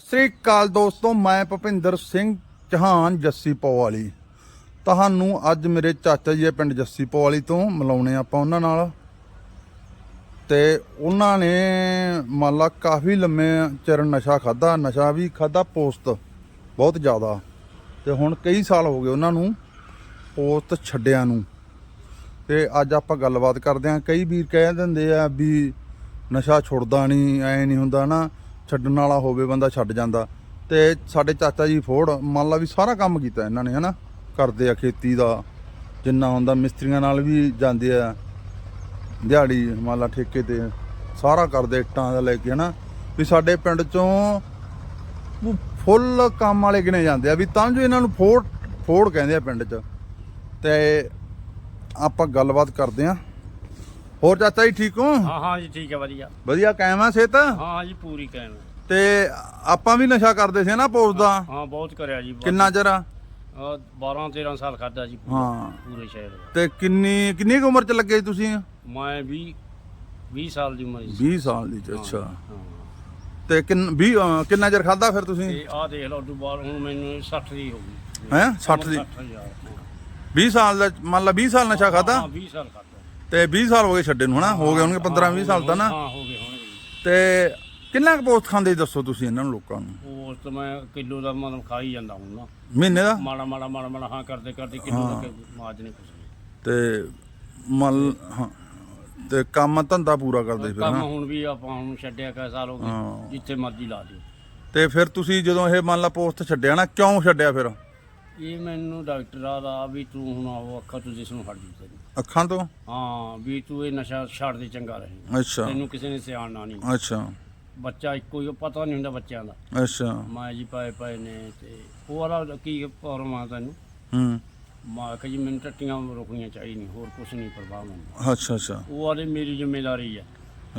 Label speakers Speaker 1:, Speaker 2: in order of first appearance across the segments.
Speaker 1: ਸਤਿ ਸ੍ਰੀ ਅਕਾਲ ਦੋਸਤੋ, ਮੈਂ ਭੁਪਿੰਦਰ ਸਿੰਘ ਚੌਹਾਨ ਜੱਸੀ ਪੋਵਾਲੀ। ਤੁਹਾਨੂੰ ਅੱਜ ਮੇਰੇ ਚਾਚਾ ਜੀ ਦੇ ਪਿੰਡ ਜੱਸੀ ਪੋਵਾਲੀ ਤੋਂ ਮਿਲਾਉਣੇ ਆਪਾਂ ਉਹਨਾਂ ਨਾਲ। ਤੇ ਉਹਨਾਂ ਨੇ ਮੰਨ ਲਾ ਕਾਫੀ ਲੰਮੇ ਚਿਰ ਨਸ਼ਾ ਖਾਦਾ ਨਸ਼ਾ ਵੀ ਖਾਦਾ ਪੋਸਤ ਬਹੁਤ ਜ਼ਿਆਦਾ। ਤੇ ਹੁਣ ਕਈ ਸਾਲ ਹੋ ਗਏ ਉਹਨਾਂ ਨੂੰ ਪੋਸਤ ਛੱਡਿਆਂ ਨੂੰ। ਤੇ ਅੱਜ ਆਪਾਂ ਗੱਲਬਾਤ ਕਰਦੇ ਹਾਂ। ਕਈ ਵੀਰ ਕਹਿ ਦਿੰਦੇ ਆ ਵੀ ਨਸ਼ਾ ਛੁੱਟਦਾ ਨਹੀਂ, ਐ ਨਹੀਂ ਹੁੰਦਾ ਨਾ। ਛੱਡਣ ਵਾਲਾ ਹੋਵੇ, ਬੰਦਾ ਛੱਡ ਜਾਂਦਾ। ਤੇ ਸਾਡੇ ਚਾਚਾ ਜੀ ਫੋੜ, ਮੰਨ ਲਾ ਵੀ ਸਾਰਾ ਕੰਮ ਕੀਤਾ ਇਹਨਾਂ ਨੇ, ਹਨਾ? ਕਰਦੇ ਆ ਖੇਤੀ ਦਾ, ਜਿੰਨਾ ਹੁੰਦਾ ਮਿਸਤਰੀਆਂ ਨਾਲ ਵੀ ਜਾਂਦੇ ਆ। ਦਿਹਾੜੀ, ਮੰਨ ਲਾ ਠੇਕੇ ਤੇ, ਸਾਰਾ ਕਰਦੇ ਇੱਟਾਂ ਦਾ ਲੈ ਕੇ, ਹਨਾ? ਵੀ ਸਾਡੇ ਪਿੰਡ ਚੋਂ ਫੁੱਲ ਕੰਮ ਵਾਲੇ ਗਿਣੇ ਜਾਂਦੇ ਆ। ਵੀ ਤਾਂ ਜੋ ਇਹਨਾਂ ਨੂੰ ਫੋੜ ਫੋੜ ਕਹਿੰਦੇ ਆ ਪਿੰਡ 'ਚ। ਤੇ ਆਪਾਂ ਗੱਲਬਾਤ ਕਰਦੇ ਆ। ਹੋਰ ਚਾਚਾ ਜੀ ਠੀਕ ਹੋ
Speaker 2: ਹਾਂ ਹਾਂ ਜੀ ਠੀਕ ਹੈ ਵਧੀਆ
Speaker 1: ਵਧੀਆ ਕਾਇਮ ਆ ਸਿਹਤ
Speaker 2: ਹਾਂ ਹਾਂ ਜੀ ਪੂਰੀ ਕਾਇਮ ਹੈ।
Speaker 1: ਤੇ ਆਪਾਂ ਵੀ ਨਸ਼ਾ ਕਰਦੇ ਸੀ ਨਾ ਪੋਸ ਦਾ
Speaker 2: ਹਾਂ ਬਹੁਤ ਕਰਿਆ ਜੀ ਬਹੁਤ।
Speaker 1: ਕਿੰਨਾ ਚਿਰ ਆ?
Speaker 2: ਅਹ 12 13 ਸਾਲ ਖਾਦਾ ਜੀ ਪੂਰਾ-
Speaker 1: ਹਾਂ
Speaker 2: ਪੂਰੇ ਸ਼ਹਿਰ ਦਾ।
Speaker 1: ਤੇ ਕਿੰਨੀ ਕਿੰਨੀ ਕੁ ਉਮਰ ਚ ਲੱਗੇ ਸੀ ਤੁਸੀਂ
Speaker 2: ਮੈਂ ਵੀ 20 ਸਾਲ ਦੀ ਉਮਰ ਸੀ
Speaker 1: 20 ਸਾਲ ਦੀ ਚ, ਅੱਛਾ
Speaker 2: ਹਾਂ।
Speaker 1: ਤੇ ਕਿੰਨ 20 ਅਹ, ਕਿੰਨਾ ਚਿਰ ਖਾਦਾ ਫਿਰ ਤੁਸੀਂ
Speaker 2: ਤੇ ਆਹ ਦੇਖ ਲਓ ਉਦੋਂ ਬਾਅਦ ਹੁਣ ਮੈਨੂੰ 60 ਦੀ ਹੋ ਗਈ
Speaker 1: ਹੈਂ? 60 ਦੀ?
Speaker 2: 60 ਹਜ਼ਾਰ,
Speaker 1: 20 ਸਾਲ ਦਾ ਮੰਨ ਲਾ 20 ਸਾਲ ਨਸ਼ਾ ਖਾਦਾ
Speaker 2: ਹਾਂ 20 ਸਾਲ ਖਾਦਾ
Speaker 1: ਤੇ 20 ਸਾਲ ਹੋ ਗਏ ਛੱਡੇ ਨੂੰ ਹਨਾ? ਹੋ ਗਏ ਹੋਣਗੇ 15 20 ਸਾਲ ਤਾਂ ਨਾ।
Speaker 2: ਹਾਂ ਹੋ ਗਏ ਹੋਣਗੇ।
Speaker 1: ਤੇ ਕਿੰਨਾ ਕੁ ਪੋਸਟ ਖਾਂਦੇ ਦੱਸੋ ਤੁਸੀਂ ਇਹਨਾਂ ਨੂੰ ਲੋਕਾਂ ਨੂੰ?
Speaker 2: ਉਸ ਤੋਂ ਮੈਂ ਕਿਲੋ ਦਾ ਮਤਲਬ ਖਾ ਹੀ ਜਾਂਦਾ ਹੁਣ ਨਾ।
Speaker 1: ਮਹੀਨੇ ਦਾ?
Speaker 2: ਮਾੜਾ ਮਾੜਾ ਮਾੜਾ ਮਾੜਾ ਹਾਂ ਕਰਦੇ ਕਰਦੇ ਕਿਲੋ ਦਾ ਮਾਜ ਨਹੀਂ ਕੁਛ ਨਹੀਂ।
Speaker 1: ਤੇ ਮੰਨ ਹਾਂ ਤੇ ਕੰਮ ਧੰਦਾ ਪੂਰਾ ਕਰਦੇ ਫਿਰ
Speaker 2: ਕੰਮ
Speaker 1: ਨਾ
Speaker 2: ਹੁਣ ਵੀ ਆਪਾਂ ਹੁਣ ਛੱਡਿਆ ਕਾ ਸਾਲ ਹੋ
Speaker 1: ਹਾਂ।
Speaker 2: ਗਏ ਜਿੱਥੇ ਮਰਜ਼ੀ ਲਾ ਦਿਓ।
Speaker 1: ਤੇ ਫਿਰ ਤੁਸੀਂ ਜਦੋਂ ਇਹ ਮੰਨ ਲਾ ਪੋਸਟ ਛੱਡਿਆ ਨਾ ਕਿਉਂ ਛੱਡਿਆ ਫਿਰ?
Speaker 2: ਇਹ ਮੈਨੂੰ ਡਾਕਟਰਾਂ ਦਾ ਵੀ ਤੂੰ ਹੁਣ ਆਓ ਅੱਖਾਂ ਤੋਂ ਜਿਸ ਨੂੰ ਹਟ ਜੂ
Speaker 1: ਅੱਖਾਂ ਤੋਂ?
Speaker 2: ਹਾਂ ਵੀ ਤੂੰ ਇਹ ਨਸ਼ਾ ਛੱਡ ਦੇ ਚੰਗਾ ਰਹੇ।
Speaker 1: ਅੱਛਾ।
Speaker 2: ਤੈਨੂੰ ਕਿਸੇ ਨੇ ਸਿਆਣਨਾ ਨਹੀਂ।
Speaker 1: ਅੱਛਾ।
Speaker 2: ਬੱਚਾ ਇੱਕੋ ਹੀ ਪਤਾ ਨਹੀਂ ਹੁੰਦਾ ਬੱਚਿਆਂ ਦਾ।
Speaker 1: ਅੱਛਾ।
Speaker 2: ਮਾਂ ਜੀ ਪਾਏ ਪਾਏ ਨੇ ਤੇ ਉਹ ਵਾਲਾ ਕੀ ਪ੍ਰੋਬਲਮ ਆ ਤੈਨੂੰ?
Speaker 1: ਹੂੰ।
Speaker 2: ਮਾਂ ਕਹੀ ਮੈਨੂੰ ਟੱਟੀਆਂ ਰੁਕਣੀਆਂ ਚਾਹੀਦੀਆਂ ਹੋਰ ਕੁਝ ਨਹੀਂ ਪ੍ਰਭਾਵ ਹੁੰਦਾ
Speaker 1: ਅੱਛਾ ਅੱਛਾ।
Speaker 2: ਉਹ ਵਾਲੇ ਮੇਰੀ ਜ਼ਿੰਮੇਵਾਰੀ ਹੈ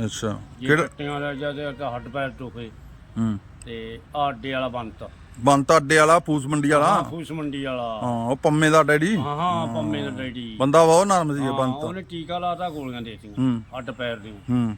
Speaker 1: ਅੱਛਾ।
Speaker 2: ਜੇ
Speaker 1: ਕਿਹੜਾ
Speaker 2: ਟੱਟੀਆਂ ਲੈ ਜਾਂਦੇ ਤਾਂ ਹੱਡ ਪੈਰ ਟੋਕੇ
Speaker 1: ਹੂੰ।
Speaker 2: ਤੇ ਆਹ ਅੱਡੇ ਵਾਲਾ ਬੰਤ
Speaker 1: ਬੰਤਾ ਅੱਡੇ ਵਾਲਾ ਫੂਸ ਮੰਡੀ ਵਾਲਾ।
Speaker 2: ਫੂਸ ਮੰਡੀ ਵਾਲਾ।
Speaker 1: ਹਾਂ ਉਹ ਪੰਮੇ ਦਾ ਡੈਡੀ।
Speaker 2: ਹਾਂ ਹਾਂ ਪੰਮੇ ਦਾ ਡੈਡੀ।
Speaker 1: ਬੰਦਾ ਬਹੁਤ ਨਰਮ ਸੀ
Speaker 2: ਹਾਂ,
Speaker 1: ਬੰਤ।
Speaker 2: ਉਹਨੇ ਟੀਕਾ ਲਾਤਾ ਗੋਲੀਆਂ ਦੇਤੀਆਂ।
Speaker 1: ਹੂੰ।
Speaker 2: ਹੱਡ ਪੈਰ ਦੀਆਂ
Speaker 1: ਹੂੰ।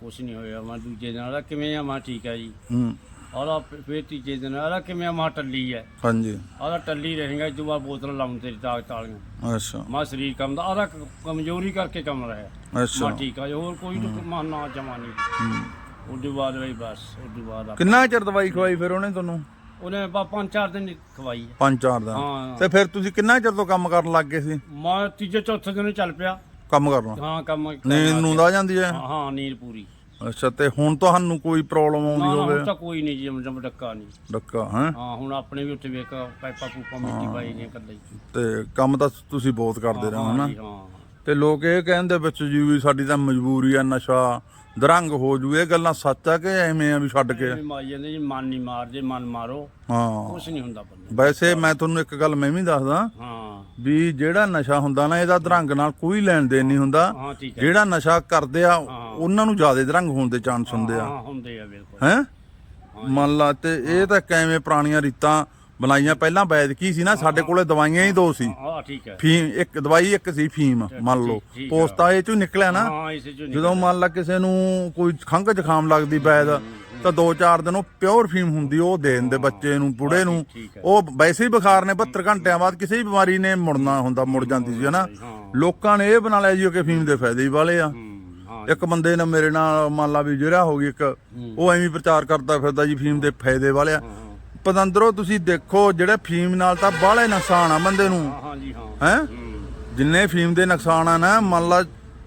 Speaker 2: ਕੁਛ ਨਹੀਂ ਹੋਇਆ ਮੈਂ ਦੂਜੇ ਦਿਨ ਕਿਵੇਂ ਆ ਮੈਂ ਠੀਕ ਆ ਜੀ।
Speaker 1: ਹੂੰ।
Speaker 2: ਆਦਾ ਫੇਰ ਤੀਜੇ ਦਿਨ ਆਦਾ ਕਿਵੇਂ ਆ ਮੈਂ ਟੱਲੀ ਐ
Speaker 1: ਹਾਂਜੀ।
Speaker 2: ਆਦਾ ਟੱਲੀ ਰਹੇਗਾ ਇਸ ਤੋਂ ਬਾਅਦ ਬੋਤਲ ਲਾਉਂ ਤੇਰੀ ਤਾਕਤ ਵਾਲੀਆਂ
Speaker 1: ਅੱਛਾ।
Speaker 2: ਮੈਂ ਸਰੀਰ ਕੰਮ ਦਾ ਆਦਾ ਕਮਜ਼ੋਰੀ ਕਰਕੇ ਕੰਮ ਰਿਹਾ।
Speaker 1: ਅੱਛਾ।
Speaker 2: ਮੈਂ ਠੀਕ ਆ ਹੋਰ ਕੋਈ ਮਨ ਨਾ ਜਮਾ ਨਹੀਂ।
Speaker 1: ਹੂੰ।
Speaker 2: ਉਦੋਂ ਬਾਅਦ ਬਈ ਬਸ ਉਦੋਂ ਬਾਅਦ
Speaker 1: ਕਿੰਨਾ ਚਿਰ ਦਵਾਈ ਖਵਾਈ ਫਿਰ ਉਹਨੇ ਤੁਹਾਨੂੰ?
Speaker 2: ਉਹਨੇ ਬਾ ਪੰਜ ਚਾਰ ਦਿਨ ਖਵਾਈ ਹੈ।
Speaker 1: ਪੰਜ ਚਾਰ ਦਾ
Speaker 2: ਹਾਂ।
Speaker 1: ਤੇ ਫਿਰ ਤੁਸੀਂ ਕਿੰਨਾ ਚਿਰ ਤੋਂ ਕੰਮ ਕਰਨ ਲੱਗ ਗਏ ਸੀ?
Speaker 2: ਮੈਂ ਤੀਜੇ ਚੌਥੇ ਦਿਨ ਚੱਲ ਪਿਆ।
Speaker 1: ਕੰਮ ਕਰਨਾ?
Speaker 2: ਹਾਂ ਕੰਮ
Speaker 1: ਨੀਂਦ ਨੂੰ ਆ ਜਾਂਦੀ ਹੈ?
Speaker 2: ਹਾਂ ਹਾਂ ਨੀਂਦ ਪੂਰੀ।
Speaker 1: ਅੱਛਾ ਤੇ ਹੁਣ ਤੁਹਾਨੂੰ ਕੋਈ ਪ੍ਰੋਬਲਮ ਆਉਂਦੀ
Speaker 2: ਨਾ
Speaker 1: ਹੋਵੇ?
Speaker 2: ਹੁਣ ਤਾਂ ਕੋਈ ਨਹੀਂ ਜੀ ਜਮ ਡੱਕਾ ਨਹੀਂ
Speaker 1: ਡੱਕਾ ਹੈ?
Speaker 2: ਹਾਂ ਹੁਣ ਆਪਣੇ ਵੀ ਉੱਥੇ ਵੇਖ ਪਾਈਪਾਂ ਪੂਪਾਂ ਮਿੱਟੀ ਪਾਈ ਨੇ ਕੱਲੇ
Speaker 1: ਤੇ ਕੰਮ ਤਾਂ ਤੁਸੀਂ ਬਹੁਤ ਕਰਦੇ ਰਹੇ ਹੋ ਨਾ
Speaker 2: ਜੀ ਹਾਂ।
Speaker 1: ਤੇ ਲੋਕ ਇਹ ਕਹਿੰਦੇ ਵਿੱਚ ਜੀ ਵੀ ਸਾਡੀ ਤਾਂ ਮਜਬੂਰੀ ਆ ਨਸ਼ਾ ਦਰੰਗ ਹੋ ਜੂ ਇਹ ਗੱਲਾਂ ਸੱਚ ਆ ਕਿ ਐਵੇਂ ਆ ਵੀ ਛੱਡ ਕੇ?
Speaker 2: ਇਹ ਮਾਰ ਜਾਂਦੇ ਜੀ ਮਨ ਨਹੀਂ ਮਾਰਦੇ ਮਨ ਮਾਰੋ।
Speaker 1: ਹਾਂ।
Speaker 2: ਕੁਛ ਨਹੀਂ ਹੁੰਦਾ ਬੰਦੇ
Speaker 1: ਵੈਸੇ ਮੈਂ ਤੁਹਾਨੂੰ ਇੱਕ ਗੱਲ ਮੈਂ ਵੀ ਦੱਸਦਾ।
Speaker 2: ਹਾਂ।
Speaker 1: ਵੀ ਜਿਹੜਾ ਨਸ਼ਾ ਹੁੰਦਾ ਨਾ ਇਹਦਾ ਦਰੰਗ ਨਾਲ ਕੋਈ ਲੈਣ ਦੇਣ ਨਹੀਂ ਹੁੰਦਾ।
Speaker 2: ਹਾਂ ਠੀਕ ਹੈ
Speaker 1: ਜਿਹੜਾ ਨਸ਼ਾ ਕਰਦੇ ਆ ਉਹਨਾਂ ਨੂੰ ਜ਼ਿਆਦਾ ਦਰੰਗ ਹੋਣ ਦੇ ਚਾਂਸ ਹੁੰਦੇ ਆ।
Speaker 2: ਹਾਂ ਹੁੰਦੇ ਆ ਬਿਲਕੁਲ।
Speaker 1: ਹੈ? ਮੰਨ ਲਾ ਤੇ ਇਹ ਤਾਂ ਕਿਵੇਂ ਪੁਰਾਣੀਆਂ ਰੀਤਾਂ ਬਣਾਈਆਂ ਪਹਿਲਾਂ ਵੈਦ ਕੀ ਸੀ ਨਾ ਸਾਡੇ ਕੋਲੇ ਦਵਾਈਆਂ ਹੀ ਦੋ ਸੀ।
Speaker 2: ਹਾਂ ਠੀਕ ਹੈ।
Speaker 1: ਫੀਮ ਇੱਕ ਦਵਾਈ ਇੱਕ ਸੀ ਫੀਮ ਮੰਨ ਲਓ।
Speaker 2: ਠੀਕ- ਠੀਕ ਆ।
Speaker 1: ਪੋਸਤਾ ਇਹ ਚੋਂ ਨਿਕਲਿਆ ਨਾ
Speaker 2: ਹਾਂ ਇਸੇ ਚੋਂ
Speaker 1: ਜਦੋਂ ਮੰਨ ਲਾ ਕਿਸੇ ਨੂੰ ਕੋਈ ਖੰਘ ਜ਼ੁਕਾਮ ਲੱਗਦੀ ਵੈਦ ਤਾਂ 2-4 ਦਿਨ ਉਹ ਪਿਓਰ ਫੀਮ ਹੁੰਦੀ ਉਹ ਦੇ ਦਿੰਦੇ ਬੱਚੇ ਨੂੰ ਬੁੜੇ ਨੂੰ।
Speaker 2: ਠੀਕ ਹੈ।
Speaker 1: ਉਹ ਵੈਸੇ ਹੀ ਬੁਖਾਰ ਨੇ 72 ਘੰਟਿਆਂ ਬਾਅਦ ਕਿਸੇ ਵੀ ਬਿਮਾਰੀ ਨੇ ਮੁੜਨਾ ਹੁੰਦਾ ਮੁੜ ਜਾਂਦੀ ਸੀ ਹਨਾ।
Speaker 2: ਹਾਂ।
Speaker 1: ਲੋਕਾਂ ਨੇ ਇਹ ਬਣਾ ਲਿਆ ਜੀ ਕਿ ਫੀਮ ਦੇ ਫਾਇਦੇ ਹੀ ਵਾਲੇ ਆ।
Speaker 2: ਹੂੰ, ਹਾਂ
Speaker 1: ਇੱਕ ਬੰਦੇ ਨੇ ਮੇਰੇ ਨਾਲ ਮੰਨ ਲਾ ਵੀ ਜਿਹੜਾ ਹੋ ਗਈ ਇੱਕ ਉਹ ਐਵੇਂ ਹੀ ਪ੍ਰਚਾਰ ਕਰਦਾ ਫਿਰਦਾ ਜੀ ਫੀਮ ਦੇ ਫਾਇਦੇ ਵਾਲੇ ਆ। ਪਤੰਦਰੋ ਤੁਸੀਂ ਦੇਖੋ ਜਿਹੜੇ ਫੀਮ ਨਾਲ ਤਾਂ ਬਾਹਲੇ ਨੁਕਸਾਨ ਆ ਬੰਦੇ ਨੂੰ।
Speaker 2: ਹਾਂ, ਹਾਂ ਜੀ ਹਾਂ।
Speaker 1: ਹੈ?
Speaker 2: ਹੂੰ,
Speaker 1: ਜਿੰਨੇ ਫੀਮ ਦੇ ਨੁਕਸਾਨ ਆ ਨਾ ਮੰਨ ਲਾ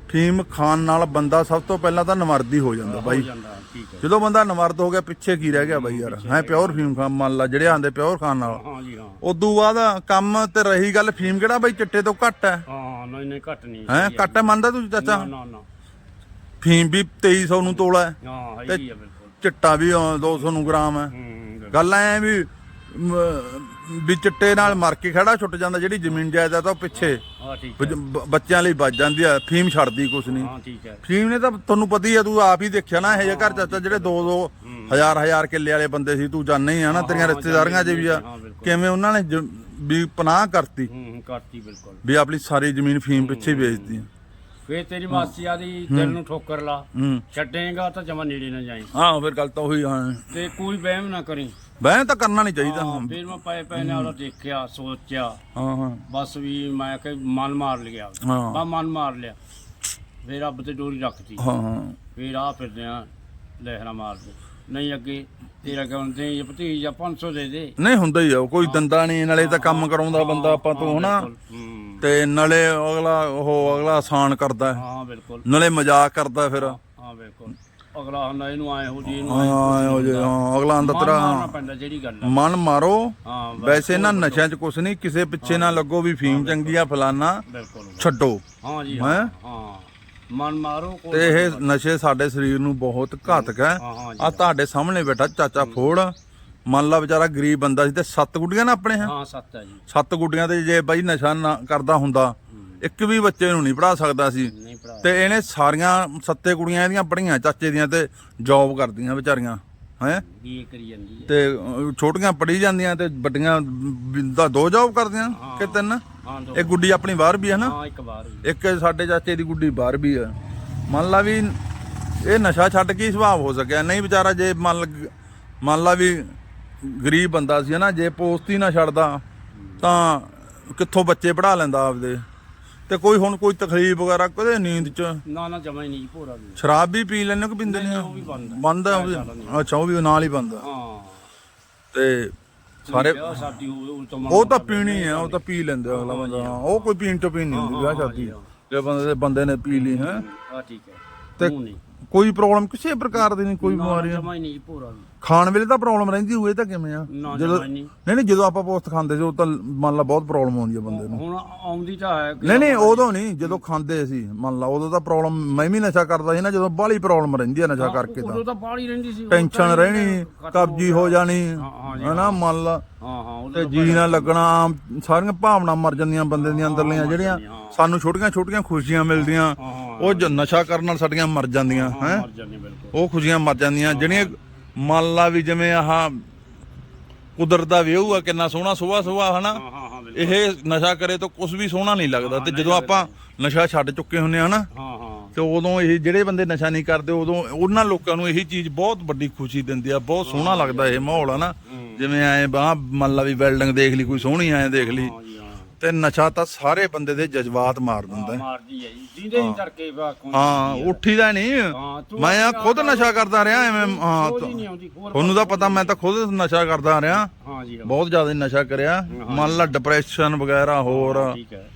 Speaker 1: ਫੀਮ ਖਾਣ ਨਾਲ ਬੰਦਾ ਸਭ ਤੋਂ ਪਹਿਲਾਂ ਤਾਂ ਨਮਰਦੀ ਹੋ ਜਾਂਦਾ ਬਾਈ।
Speaker 2: ਜਾਂਦਾ
Speaker 1: ਬੰਦਾ ਨਮਰਦ ਹੋ ਗਿਆ ਪਿੱਛੇ ਕੀ ਰਹਿ ਗਿਆ ਬਾਈ ਯਾਰ? ਹੈ ਪਿਓਰ ਫੀਮ ਖਾ ਮੰਨ ਲਾ ਜਿਹੜੇ ਆਂਦੇ ਪਿਓਰ ਖਾਣ ਨਾਲ।
Speaker 2: ਹਾਂ ਜੀ ਹਾਂ।
Speaker 1: ਉਦੋਂ ਬਾਅਦ ਕੰਮ ਤੇ ਰਹੀ ਗੱਲ ਫੀਮ ਕਿਹੜਾ ਬਾਈ? ਚਿੱਟੇ ਤੋਂ ਘੱਟ ਹੈ।
Speaker 2: ਹਾਂ ਨਹੀਂ ਨਹੀਂ ਘਟ ਨਹੀਂ।
Speaker 1: ਹੈ ਘੱਟ ਮੰਨਦਾ ਤੂੰ ਚਾਚਾ?
Speaker 2: ਨਾ ਨਾ
Speaker 1: ਫੀਮ ਵੀ 2300 ਨੂੰ ਤੋਲਾ ਹੈ।
Speaker 2: ਹਾਂ ਹੈਗੀ ਆ ਬਿਲਕੁਲ।
Speaker 1: ਚਿੱਟਾ ਵੀ ਅ, 200 ਨੂੰ ਗ੍ਰਾਮ ਹੂੰ। ਗੱਲ ਐ ਵੀ ਵੀ ਚਿੱਟੇ ਨਾਲ ਮਰ ਕੇ ਖੜਾ ਛੁੱਟ ਜਾਂਦਾ ਜਿਹੜੀ ਜ਼ਮੀਨ ਜਾਇਦਾਦ ਆ ਉਹ ਪਿੱਛੇ।
Speaker 2: ਹਾਂ ਠੀਕ ਹੈ।
Speaker 1: ਬ- ਬ- ਬੱਚਿਆਂ ਲਈ ਵੱਜ ਜਾਂਦੀ ਆ ਫੀਮ ਛੱਡਦੀ ਕੁਛ ਨਹੀਂ।
Speaker 2: ਹਾਂ ਠੀਕ ਹੈ।
Speaker 1: ਫੀਮ ਨੇ ਤਾਂ ਤੁਹਾਨੂੰ ਪਤਾ ਹੀ ਆ ਤੂੰ ਆਪ ਹੀ ਦੇਖਿਆ ਨਾ ਇਹ ਜਿਹੇ ਘਰ ਚਾਚਾ ਜਿਹੜੇ 2 2 ਹਜ਼ਾਰ ਹਜ਼ਾਰ ਕਿੱਲੇ ਵਾਲੇ ਬੰਦੇ ਸੀ ਤੂੰ ਜਾਣਦਾ ਹੀ ਆ ਨਾ ਤੇਰੀਆਂ ਰਿਸ਼ਤੇਦਾਰੀਆਂ 'ਚ ਵੀ ਆ।
Speaker 2: ਹਾਂ ਬਿਲਕੁਲ।
Speaker 1: ਕਿਵੇਂ ਉਹਨਾਂ ਨੇ ਜ- ਵੀ ਪਨਾਹ ਕਰਤੀ।
Speaker 2: ਹੂੰ ਹੂੰ, ਕਰਤੀ ਬਿਲਕੁਲ।
Speaker 1: ਵੀ ਆਪਣੀ ਸਾਰੀ ਜ਼ਮੀਨ ਫੀਮ ਪਿੱਛੇ ਵੇਚਦੀ
Speaker 2: ਫੇਰ ਤੇਰੀ ਮਾਸੀ ਆਦੀ ਦਿਲ ਨੂੰ ਠੋਕਰ ਲਾ।
Speaker 1: ਹੂੰ।
Speaker 2: ਛੱਡੇਗਾ ਤਾਂ ਜਮਾ ਨੇੜੇ ਨਾ ਜਾਈ।
Speaker 1: ਹਾਂ ਫਿਰ ਗੱਲ ਤਾਂ ਉਹੀ ਹਾਂ
Speaker 2: ਤੇ ਕੋਈ ਵਹਿਮ ਨਾ ਕਰੀ।
Speaker 1: ਬਹਿ ਤਾਂ ਕਰਨਾ ਨਹੀਂ ਚਾਹੀਦਾ
Speaker 2: ਹਾਂ, ਫਿਰ ਮੈਂ ਪਏ ਪਏ ਨੇ ਉਹਦਾ ਦੇਖਿਆ ਸੋਚਿਆ।
Speaker 1: ਹਾਂ ਹਾਂ।
Speaker 2: ਬਸ ਵੀ ਮੈਂ ਕਿ ਮਨ ਮਾਰ ਲਿਆ।
Speaker 1: ਹਾਂ।
Speaker 2: ਬਾ ਮਨ ਮਾਰ ਲਿਆ। ਫੇਰ ਰੱਬ ਤੇ ਡੋਰੀ ਰੱਖਤੀ।
Speaker 1: ਹਾਂ ਹਾਂ।
Speaker 2: ਫੇਰ ਆ ਫਿਰਦੇ ਆ ਲਹਿਰਾ ਮਾਰਦੇ ਨਹੀਂ ਅੱਗੇ ਤੇਰਾ ਕਹਿੰਦੇ ਇਹ ਭਤੀਜਾ 500 ਦੇ ਦੇ।
Speaker 1: ਨਹੀਂ ਹੁੰਦਾ ਹੀ ਆ ਕੋਈ ਦੰਦਾ ਨਹੀਂ ਨਾਲੇ ਤਾਂ ਕੰਮ ਕਰਾਉਂਦਾ ਬੰਦਾ ਆਪਾਂ ਤੋਂ ਹਨਾ?
Speaker 2: ਹੂੰ।
Speaker 1: ਤੇ ਨਾਲੇ ਅਗਲਾ ਉਹ ਅਗਲਾ ਆਸਾਨ ਕਰਦਾ। ਹੈ।
Speaker 2: ਹਾਂ ਬਿਲਕੁਲ।
Speaker 1: ਨਾਲੇ ਮਜ਼ਾਕ ਕਰਦਾ ਫਿਰ।
Speaker 2: ਹਾਂ ਬਿਲਕੁਲ। ਅਗਲਾ ਹੁੰਦਾ ਇਹਨੂੰ ਆਏ ਹੋ ਜੀ ਇਹਨੂੰ ਆਏ
Speaker 1: ਹਾਂ ਜੇ ਹਾਂ, ਅਗਲਾ ਆਂਦਾ
Speaker 2: ਮਨ
Speaker 1: ਤੇਰਾ
Speaker 2: ਮਾਰਨਾ ਪੈਂਦਾ ਜਿਹੜੀ ਗੱਲ ਆ।
Speaker 1: ਮਨ ਮਾਰੋ।
Speaker 2: ਹਾਂ ਬਸ,
Speaker 1: ਵੈਸੇ ਨਾ ਨਸ਼ਿਆਂ 'ਚ ਕੁਛ ਨਹੀਂ ਕਿਸੇ ਪਿੱਛੇ ਨਾ ਲੱਗੋ ਵੀ ਫੀਮ ਚੰਗੀ ਆ ਫਲਾਨਾ
Speaker 2: ਬਿਲਕੁਲ
Speaker 1: ਛੱਡੋ।
Speaker 2: ਹਾਂ ਜੀ
Speaker 1: ਹੈਂ?
Speaker 2: ਹਾਂ ਹਾਂ। ਮਨ ਮਾਰੋ ਕੋਈ
Speaker 1: ਤੇ ਇਹ ਨਸ਼ੇ ਸਾਡੇ ਸਰੀਰ ਨੂੰ ਬਹੁਤ ਘਾਤਕ ਹੈ।
Speaker 2: ਹਾਂ ਹਾਂ ਜੀ
Speaker 1: ਆ ਤੁਹਾਡੇ ਸਾਹਮਣੇ ਬੈਠਾ ਚਾਚਾ ਫੋੜ। ਮੰਨ ਲਾ ਵਿਚਾਰਾ ਗਰੀਬ ਬੰਦਾ ਸੀ ਤੇ ਸੱਤ ਗੁੱਡੀਆਂ ਨਾ ਆਪਣੇ ਹਾਂ?
Speaker 2: ਹਾਂ ਸੱਤ ਹੈ ਜੀ।
Speaker 1: ਸੱਤ ਗੁੱਡੀਆਂ ਤੇ ਜੇ ਬਾਈ ਨਸ਼ਾ ਨਾ ਕਰਦਾ ਹੁੰਦਾ ਇੱਕ ਵੀ ਬੱਚੇ ਨੂੰ ਨਹੀਂ ਪੜਾ ਸਕਦਾ ਸੀ।
Speaker 2: ਨਹੀਂ
Speaker 1: ਤੇ ਇਹਨੇ ਸਾਰੀਆਂ ਸੱਤੇ ਕੁੜੀਆਂ ਇਹਦੀਆਂ ਪੜੀਆਂ ਚਾਚੇ ਦੀਆਂ ਤੇ ਜੌਬ ਕਰਦੀਆਂ ਵਿਚਾਰੀਆਂ ਹੈ?
Speaker 2: ਵੀ ਇਹ ਕਰੀ ਜਾਂਦੀ ਹੈ।
Speaker 1: ਤੇ ਅਹ, ਛੋਟੀਆਂ ਪੜੀ ਜਾਂਦੀਆਂ ਤੇ ਵੱਡੀਆਂ ਵੀ ਦਾ ਦੋ ਜੌਬ ਕਰਦੀਆਂ ਕਿ ਤਿੰਨ?
Speaker 2: ਹਾਂ ਦੋ।
Speaker 1: ਇਹ ਗੁੱਡੀ ਆਪਣੀ ਬਾਹਰ ਵੀ ਹੈ ਨਾ?
Speaker 2: ਹਾਂ ਇੱਕ ਵਾਰ ਹੀ।
Speaker 1: ਇੱਕ ਸਾਡੇ ਚਾਚੇ ਦੀ ਗੁੱਡੀ ਬਾਹਰ ਵੀ ਹੈ। ਮੰਨ ਲਾ ਵੀ ਇਹ ਨਸ਼ਾ ਛੱਡ ਕੇ ਹੀ ਸੁਭਾਅ ਹੋ ਸਕਿਆ। ਨਹੀਂ ਵਿਚਾਰਾ ਜੇ ਮੰਨ ਲ- ਮੰਨ ਲਾ ਵੀ ਗਰੀਬ ਬੰਦਾ ਸੀ ਨਾ ਜੇ ਪੋਸਟ ਹੀ ਨਾ ਛੱਡਦਾ ਤਾਂ ਕਿੱਥੋਂ ਬੱਚੇ ਪੜਾ ਲੈਂਦਾ ਆਪਦੇ? ਤੇ ਕੋਈ ਹੁਣ ਕੋਈ ਤਕਲੀਫ ਵਗੈਰਾ ਕਦੇ ਨੀਂਦ ਚ?
Speaker 2: ਨਾ ਨਾ ਜਮਾ ਹੀ ਨਹੀਂ ਜੀ ਭੋਰਾ ਵੀ।
Speaker 1: ਸ਼ਰਾਬ ਵੀ ਪੀ ਹੋ ਕਿ ਪੀਂਦੇ ਨਹੀਂ
Speaker 2: ਉਹ ਵੀ ਬੰਦ ਹੈ।
Speaker 1: ਬੰਦ ਹੈ ਉਹ ਵੀ? ਅੱਛਾ ਉਹ ਵੀ ਨਾਲ ਹੀ ਬੰਦ
Speaker 2: ਹਾਂ।
Speaker 1: ਤੇ ਸਾਰੇ
Speaker 2: ਵਿਆਹ ਸ਼ਾਦੀ ਹੋਵੇ ਉਹ ਤਾਂ ਮਨ
Speaker 1: ਉਹ ਤਾਂ ਪੀਣੀ ਹੈ ਉਹ ਤਾਂ ਪੀ ਲੈਂਦੇ ਆ ਅਗਲਾ ਬੰਦਾ। ਹਾਂ, ਉਹ ਕੋਈ ਪੀਣ ਤੋਂ ਪੀਣ ਨਹੀਂ ਹੁੰਦੀ ਵਿਆਹ ਸ਼ਾਦੀ। ਜੇ ਬੰਦੇ ਬੰਦੇ ਨੇ ਪੀ ਲਈ ਹੈ।
Speaker 2: ਆ ਠੀਕ ਹੈ।
Speaker 1: ਤੇ
Speaker 2: ਨਹੀਂ।
Speaker 1: ਕੋਈ ਪ੍ਰੋਬਲਮ ਕਿਸੇ ਪ੍ਰਕਾਰ ਦੀ ਨਹੀਂ ਕੋਈ ਬਿਮਾਰੀ
Speaker 2: ਜਮਾ ਹੀ ਨਹੀਂ ਜੀ ਭੋਰਾ ਵੀ।
Speaker 1: ਖਾਣ ਵੇਲੇ ਤਾਂ ਪ੍ਰੋਬਲਮ ਰਹਿੰਦੀ ਹੋਏ ਤਾਂ ਕਿਵੇਂ ਆ?
Speaker 2: ਨਾ
Speaker 1: ਜਦੋਂ
Speaker 2: ਨਹੀਂ
Speaker 1: ਨਹੀਂ ਜਦੋਂ ਆਪਾਂ ਪੋਸਟ ਖਾਂਦੇ ਸੀ ਉਹ ਤਾਂ ਮੰਨ ਲਾ ਬਹੁਤ ਪ੍ਰੋਬਲਮ ਆਉਂਦੀ ਹੈ ਬੰਦੇ ਨੂੰ।
Speaker 2: ਹੁਣ ਆਉਂਦੀ ਤਾਂ ਹੈ
Speaker 1: ਨਹੀਂ ਨਹੀਂ ਉਦੋਂ ਨਹੀਂ ਜਦੋਂ ਖਾਂਦੇ ਸੀ ਮੰਨ ਲਾ ਉਦੋਂ ਤਾਂ ਪ੍ਰੋਬਲਮ ਮੈਂ ਵੀ ਨਸ਼ਾ ਕਰਦਾ ਸੀ ਨਾ ਜਦੋਂ ਬਾਹਲੀ ਪ੍ਰੋਬਲਮ ਰਹਿੰਦੀ ਹੈ ਨਸ਼ਾ ਕਰਕੇ ਤਾਂ।
Speaker 2: ਉਦੋਂ ਤਾਂ ਬਾਹਲੀ ਰਹਿੰਦੀ ਸੀ
Speaker 1: ਟੈਨਸ਼ਨ ਰਹਿਣੀ ਕਬਜੀ ਹੋ ਜਾਣੀ
Speaker 2: ਹਾਂ,
Speaker 1: ਹਨਾ ਮੰਨ ਲਾ।
Speaker 2: ਹਾਂ ਹਾਂ
Speaker 1: ਤੇ ਜੀ ਨਾ ਲੱਗਣਾ ਸਾਰੀਆਂ ਭਾਵਨਾ ਮਰ ਜਾਂਦੀਆਂ ਬੰਦੇ ਦੀਆਂ ਅੰਦਰਲੀਆਂ ਜਿਹੜੀਆਂ ਸਾਨੂੰ ਛੋਟੀਆਂ ਛੋਟੀਆਂ ਖੁਸ਼ੀਆਂ ਮਿਲਦੀਆਂ ਉਹ ਜ- ਨਸ਼ਾ ਕਰਨ ਨਾਲ ਸਾਡੀਆਂ ਮਰ ਜਾਂਦੀਆਂ ਹੈ ਉਹ ਖੁਸ਼ੀਆਂ ਮਰ ਜਾਂਦੀਆਂ ਜਿਹੜੀਆਂ ਮੰਨ ਲਾ ਵੀ ਜਿਵੇਂ ਆਹ ਕੁਦਰਤ ਦਾ ਵਿਊ ਆ ਕਿੰਨਾ ਸੋਹਣਾ ਸੁਬਾ ਸੁਬਾ ਹਨਾ?
Speaker 2: ਹਾਂ ਹਾਂ ਹਾਂ ਬਿਲਕੁਲ।
Speaker 1: ਇਹ ਨਸ਼ਾ ਕਰੇ ਤਾਂ ਕੁਝ ਵੀ ਸੋਹਣਾ ਨਹੀਂ ਲੱਗਦਾ। ਤੇ ਜਦੋਂ ਆਪਾਂ ਨਸ਼ਾ ਛੱਡ ਚੁੱਕੇ ਹੁੰਨੇ ਆ ਨਾ
Speaker 2: ਹਾਂ ਹਾਂ।
Speaker 1: ਤੇ ਉਦੋਂ ਇਹ ਜਿਹੜੇ ਬੰਦੇ ਨਸ਼ਾ ਨਹੀਂ ਕਰਦੇ ਉਦੋਂ ਉਹਨਾਂ ਲੋਕਾਂ ਨੂੰ ਇਹੀ ਚੀਜ਼ ਬਹੁਤ ਵੱਡੀ ਖੁਸ਼ੀ ਦਿੰਦੀ ਆ ਬਹੁਤ ਸੋਹਣਾ ਲੱਗਦਾ ਇਹ ਮਾਹੌਲ ਆ ਨਾ ਜਿਵੇਂ ਐ ਬਾਹ ਮੰਨ ਲਾ ਵੀ ਬਿਲਡਿੰਗ ਦੇਖ ਲਈ ਕੋਈ ਸੋਹਣੀ ਐ ਦੇਖ ਲਈ।
Speaker 2: ਹਾਂ ਜੀ ਹਾਂ
Speaker 1: ਤੇ ਨਸ਼ਾ ਤਾਂ ਸਾਰੇ ਬੰਦੇ ਦੇ ਜਜ਼ਬਾਤ ਮਾਰ ਦਿੰਦਾ ਹੈ।
Speaker 2: ਮਾਰਦੀ ਹੈ ਜੀ। ਜਿੰਦੇ ਹੀ ਕਰਕੇ
Speaker 1: ਹਾਂ ਉੱਠੀਦਾ ਨਹੀਂ। ਮੈਂ ਆ ਖੁਦ ਨਸ਼ਾ ਕਰਦਾ ਰਿਹਾ ਐਵੇਂ ਹਾਂ
Speaker 2: ਕੋਈ ਨਹੀਂ ਆਉਂਦੀ ਹੋਰ
Speaker 1: ਤੁਹਾਨੂੰ ਤਾਂ ਪਤਾ ਮੈਂ ਤਾਂ ਖੁਦ ਨਸ਼ਾ ਕਰਦਾ ਰਿਹਾ।
Speaker 2: ਹਾਂ ਜੀ ਹਾਂ,
Speaker 1: ਬਹੁਤ ਜ਼ਿਆਦਾ ਨਸ਼ਾ ਕਰਿਆ। ਮੰਨ ਲਾ ਡਿਪਰੈਸ਼ਨ ਵਗੈਰਾ ਹੋਰ।
Speaker 2: ਠੀਕ ਹੈ।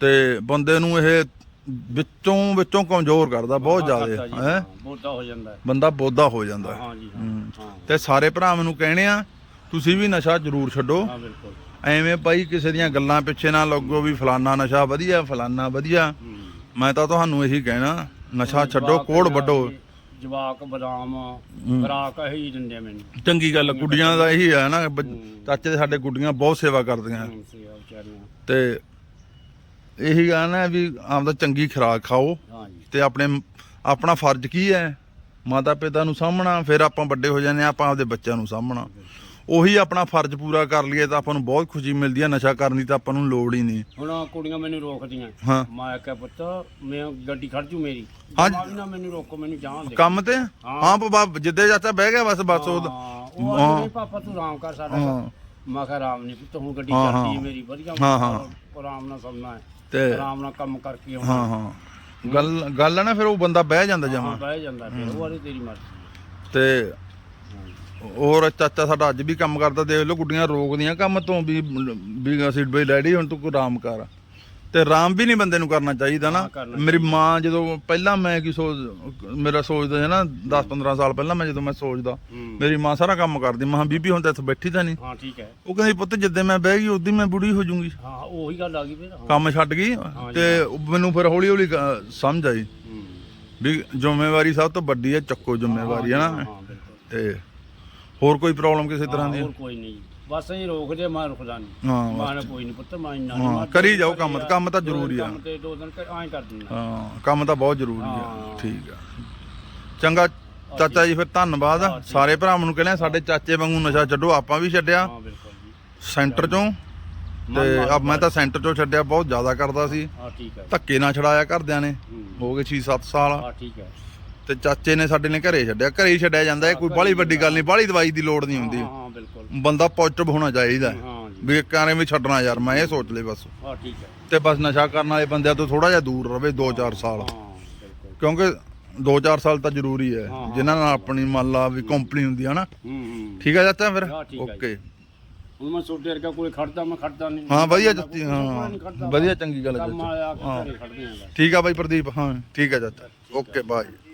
Speaker 1: ਤੇ ਬੰਦੇ ਨੂੰ ਇਹ ਵਿੱਚੋਂ ਵਿੱਚੋਂ ਕਮਜ਼ੋਰ ਕਰਦਾ ਬਹੁਤ ਜ਼ਿਆਦਾ ਹੈ।
Speaker 2: ਹਾਂ, ਹੋ ਜਾਂਦਾ। ਹੈ।
Speaker 1: ਬੰਦਾ ਬੋਧਾ ਹੋ ਜਾਂਦਾ। ਹੈ।
Speaker 2: ਹਾਂ ਜੀ ਹਾਂ। ਹਾਂ।
Speaker 1: ਤੇ ਸਾਰੇ ਭਰਾ ਮੈਨੂੰ ਕਹਿਣੇ ਆ ਤੁਸੀਂ ਵੀ ਨਸ਼ਾ ਜ਼ਰੂਰ ਛੱਡੋ।
Speaker 2: ਹਾਂ ਬਿਲਕੁਲ।
Speaker 1: ਐਵੇਂ ਭਾਈ ਕਿਸੇ ਦੀਆਂ ਗੱਲਾਂ ਪਿੱਛੇ ਨਾ ਲੱਗੋ ਵੀ ਫਲਾਨਾ ਨਸ਼ਾ ਵਧੀਆ ਫਲਾਨਾ ਵਧੀਆ।
Speaker 2: ਹੂੰ।
Speaker 1: ਮੈਂ ਤਾਂ ਤੁਹਾਨੂੰ ਇਹੀ ਕਹਿਣਾ ਨਸ਼ਾ ਛੱਡੋ ਕੋੜ ਵੱਡੋ
Speaker 2: ਜਵਾਕ ਬਦਾਮ ਖਰਾਕ ਇਹੀ ਦਿੰਦੇ ਆ ਮੈਨੂੰ।
Speaker 1: ਚੰਗੀ ਗੱਲ ਗੁੱਡੀਆਂ ਦਾ ਇਹੀ ਹੈ। ਨਾ ਚਾਚੇ ਦੇ ਸਾਡੇ ਗੁੱਡੀਆਂ ਬਹੁਤ ਸੇਵਾ ਕਰਦੀਆਂ।
Speaker 2: ਹੂੰ, ਆ
Speaker 1: ਤੇ ਇਹੀ ਗੱਲ ਨਾ ਵੀ ਆਪਦਾ ਚੰਗੀ ਖੁਰਾਕ ਖਾਓ।
Speaker 2: ਹਾਂ
Speaker 1: ਤੇ ਆਪਣੇ ਆਪਣਾ ਫਰਜ਼ ਕੀ ਹੈ? ਮਾਤਾ ਪਿਤਾ ਨੂੰ ਸਾਹਮਣਾ ਫਿਰ ਆਪਾਂ ਵੱਡੇ ਹੋ ਜਾਂਦੇ ਹਾਂ ਆਪਾਂ ਆਪਦੇ ਬੱਚਿਆਂ ਨੂੰ ਸਾਹਮਣਾ ਉਹੀ ਆਪਣਾ ਫਰਜ਼ ਪੂਰਾ ਕਰ ਲਈਏ ਤਾਂ ਆਪਾਂ ਨੂੰ ਬਹੁਤ ਖੁਸ਼ੀ ਮਿਲਦੀ ਹੈ ਨਸ਼ਾ ਕਰਨ ਦੀ ਤਾਂ ਆਪਾਂ ਨੂੰ ਲੋੜ ਹੀ ਨਹੀਂ।
Speaker 2: ਹੁਣ ਆਹ ਕੁੜੀਆਂ ਮੈਨੂੰ ਰੋਕਦੀਆਂ।
Speaker 1: ਹਾਂ।
Speaker 2: ਮੈਂ ਕਿਹਾ ਪੁੱਤ ਮੈਂ ਗੱਡੀ ਖੜ ਜੂ ਮੇਰੀ।
Speaker 1: ਹਾਂ।
Speaker 2: ਜਮਾਂ ਵੀ ਨਾ ਮੈਨੂੰ ਰੋਕੋ ਮੈਨੂੰ ਜਾਣ ਦੇ।
Speaker 1: ਕੰਮ ਤੇ? ਹਾਂ। ਬਾਬਾ ਜਿੱਦੇ ਚਾਚਾ ਬਹਿ ਗਿਆ ਬਸ ਬਸ ਉਹ
Speaker 2: ਹਾਂ, ਉਹ ਆਂਹਦੇ ਨਹੀਂ ਪਾਪਾ ਤੂੰ ਆਰਾਮ ਕਰ ਸਾਡਾ
Speaker 1: ਹਾਂ।
Speaker 2: ਮੈਂ ਕਿਹਾ ਆਰਾਮ ਨਹੀਂ ਪੁੱਤ ਹੁਣ ਗੱਡੀ
Speaker 1: ਹਾਂ,
Speaker 2: ਚੱਲਦੀ ਹੈ।
Speaker 1: ਹਾਂ।
Speaker 2: ਮੇਰੀ ਵਧੀਆ।
Speaker 1: ਹਾਂ, ਹਾਂ।
Speaker 2: ਆਰਾਮ ਨਾਲ ਸੌਣਾ ਹੈ।
Speaker 1: ਤੇ
Speaker 2: ਆਰਾਮ ਨਾਲ ਕੰਮ ਕਰਕੇ ਆਉਣਾ।
Speaker 1: ਹਾਂ ਹਾਂ। ਗੱਲ ਗੱਲ ਹੈ ਨਾ ਫਿਰ ਉਹ ਬੰਦਾ ਬਹਿ ਜਾਂਦਾ
Speaker 2: ਹਾਂ
Speaker 1: ਜਮਾ।
Speaker 2: ਬਹਿ ਜਾਂਦਾ ਫਿਰ ਉਹ ਵਾਲੀ ਤੇਰੀ ਮਰਜ਼ੀ
Speaker 1: ਤੇ ਹੋਰ ਚਾਚਾ ਸਾਡਾ ਅੱਜ ਵੀ ਕੰਮ ਕਰਦਾ ਦੇਖ ਲਓ ਗੁੱਡੀਆਂ ਰੋਕਦੀਆਂ ਕੰਮ ਤੋਂ ਵੀ ਵੀ ਅਸੀਂ ਬਈ ਡੈਡੀ ਹੁਣ ਤੂੰ ਕੋਈ ਆਰਾਮ ਕਰ। ਤੇ ਆਰਾਮ ਵੀ ਨਹੀਂ ਬੰਦੇ ਨੂੰ ਕਰਨਾ ਚਾਹੀਦਾ ਨਾ। ਮੇਰੀ ਮਾਂ ਜਦੋਂ ਪਹਿਲਾਂ ਮੈਂ ਕੀ ਸੋਚ ਮੇਰਾ ਸੋਚਦਾ ਹੈ ਨਾ 10 15 ਸਾਲ ਪਹਿਲਾਂ ਮੈਂ ਜਦੋਂ ਮੈਂ ਸੋਚਦਾ। ਮੇਰੀ ਮਾਂ ਸਾਰਾ ਕੰਮ ਕਰਦੀ ਮਾਂ ਬੀਬੀ ਹੁਣ ਤਾਂ ਇੱਥੇ ਬੈਠੀ ਤਾਂ ਨਹੀਂ।
Speaker 2: ਹਾਂ ਠੀਕ ਹੈ।
Speaker 1: ਉਹ ਕਹਿੰਦੀ ਪੁੱਤ ਜਿੱਦੇ ਮੈਂ ਬਹਿ ਗਈ ਉਦੋਂ ਮੈਂ ਬੁੜੀ ਹੋ ਜਾਊਂਗੀ।
Speaker 2: ਹਾਂ ਉਹੀ ਗੱਲ ਆ ਗਈ ਫਿਰ
Speaker 1: ਕੰਮ ਛੱਡ ਗਈ ਤੇ ਮੈਨੂੰ ਫਿਰ ਹੌਲੀ ਹੌਲੀ ਸਮਝ ਆਈ। ਵੀ ਜ਼ਿੰਮੇਵਾਰੀ ਸਭ ਤੋਂ ਵੱਡੀ ਹੈ ਚੱਕੋ ਜ਼ਿੰਮੇਵਾਰੀ ਹੈ ਨਾ। ਤੇ ਹੋਰ ਕੋਈ ਪ੍ਰੋਬਲਮ ਕਿਸੇ ਤਰ੍ਹਾਂ ਦੀ?
Speaker 2: ਹੋਰ ਕੋਈ ਨਹੀਂ ਬਸ ਇਹ ਰੋਕ ਦੇ ਮੈਂ ਰੁਕਦਾ ਨਹੀਂ
Speaker 1: ਹਾਂ
Speaker 2: ਮੈਂ ਕੋਈ ਨਹੀਂ ਪੁੱਤ ਮੈਂ ਇੰਨਾ
Speaker 1: ਹਾਂ, ਕਰੀ ਜਾਓ ਕੰਮ, ਕੰਮ ਤਾਂ ਜ਼ਰੂਰੀ ਆ।
Speaker 2: ਕੰਮ ਤੇ ਦੋ ਦਿਨ ਐਂ ਕਰ ਦਿੰਦਾ।
Speaker 1: ਹਾਂ ਕੰਮ ਤਾਂ ਬਹੁਤ ਜ਼ਰੂਰੀ ਹਾਂ। ਠੀਕ ਆ। ਚੰਗਾ ਚਾਚਾ ਜੀ। ਫਿਰ ਧੰਨਵਾਦ। ਸਾਰੇ ਭਰਾਵਾਂ ਨੂੰ ਕਹਿੰਦੇ ਸਾਡੇ ਚਾਚੇ ਵਾਂਗੂ ਨਸ਼ਾ ਛੱਡੋ ਆਪਾਂ ਵੀ ਛੱਡਿਆ।
Speaker 2: ਹਾਂ ਬਿਲਕੁਲ ਜੀ।
Speaker 1: ਸੈਂਟਰ ਚੋਂ। ਤੇ ਆ ਮੈਂ ਤਾਂ ਸੈਂਟਰ ਚੋਂ ਛੱਡਿਆ ਬਹੁਤ ਜ਼ਿਆਦਾ ਕਰਦਾ ਸੀ।
Speaker 2: ਹਾਂ ਠੀਕ ਹੈ
Speaker 1: ਧੱਕੇ ਨਾਲ ਛੜਾਇਆ ਘਰਦਿਆਂ ਨੇ।
Speaker 2: ਹੂੰ।
Speaker 1: ਹੋ ਗਏ 6-7 ਸਾਲ।
Speaker 2: ਹਾਂ ਠੀਕ ਹੈ
Speaker 1: ਤੇ ਚਾਚੇ ਨੇ ਸਾਡੇ ਨੇ ਘਰੇ ਛੱਡਿਆ। ਘਰੇ ਹੀ ਛੱਡਿਆ ਜਾਂਦਾ ਇਹ ਕੋਈ ਬਾਹਲੀ ਵੱਡੀ ਗੱਲ ਨਹੀਂ ਬਾਹਲੀ ਦਵਾਈ ਦੀ ਲੋੜ ਨਹੀਂ
Speaker 2: ਹਾਂ
Speaker 1: ਹੁੰਦੀ।
Speaker 2: ਹਾਂ ਬਿਲਕੁਲ।
Speaker 1: ਬੰਦਾ ਪੋਜ਼ਿਟਿਵ ਹੋਣਾ ਚਾਹੀਦਾ
Speaker 2: ਹਾਂ। ਜੀ।
Speaker 1: ਵੀ ਕਾਰੇ ਵੀ ਛੱਡਣਾ ਯਾਰ ਮੈਂ ਇਹ ਸੋਚ ਲਈ ਬਸ।
Speaker 2: ਹਾਂ ਠੀਕ ਹੈ।
Speaker 1: ਤੇ ਬਸ ਨਸ਼ਾ ਕਰਨ ਵਾਲੇ ਬੰਦਿਆਂ ਤੋਂ ਥੋੜਾ ਜਿਹਾ ਦੂਰ ਰਵੇ 2-4 ਸਾਲ।
Speaker 2: ਹਾਂ ਬਿਲਕੁਲ।
Speaker 1: ਕਿਉਂਕਿ 2-4 ਸਾਲ ਤਾਂ ਜ਼ਰੂਰੀ ਹੈ।
Speaker 2: ਹਾਂ, ਹਾਂ।
Speaker 1: ਜਿਨ੍ਹਾਂ ਨਾਲ ਆਪਣੀ ਮੰਨ ਲਾ ਵੀ ਕੰਪਨੀ ਹੁੰਦੀ ਹੈ ਨਾ।
Speaker 2: ਹੂੰ ਹੂੰ।
Speaker 1: ਠੀਕ ਹੈ ਚਾਚਾ ਫਿਰ?
Speaker 2: ਹਾਂ, ਹੈ।
Speaker 1: ਓਕੇ
Speaker 2: ਹੁਣ ਮੈਂ ਛੋਟੇ ਵਰਗਾ ਕੋਲੇ ਖੜਦਾ ਮੈਂ ਖੜਦਾ ਨਹੀਂ।
Speaker 1: ਹਾਂ ਵਧੀਆ ਜੱਤੀ ਹਾਂ। ਵਧੀਆ ਚੰਗੀ ਗੱਲ ਹੈ ਹਾਂ।
Speaker 2: ਆਂ
Speaker 1: ਠੀਕ ਆ ਬਾਈ ਪ੍ਰਦੀਪ ਹਾਂ। ਠੀਕ ਹੈ ਚਾਚਾ। Okay bye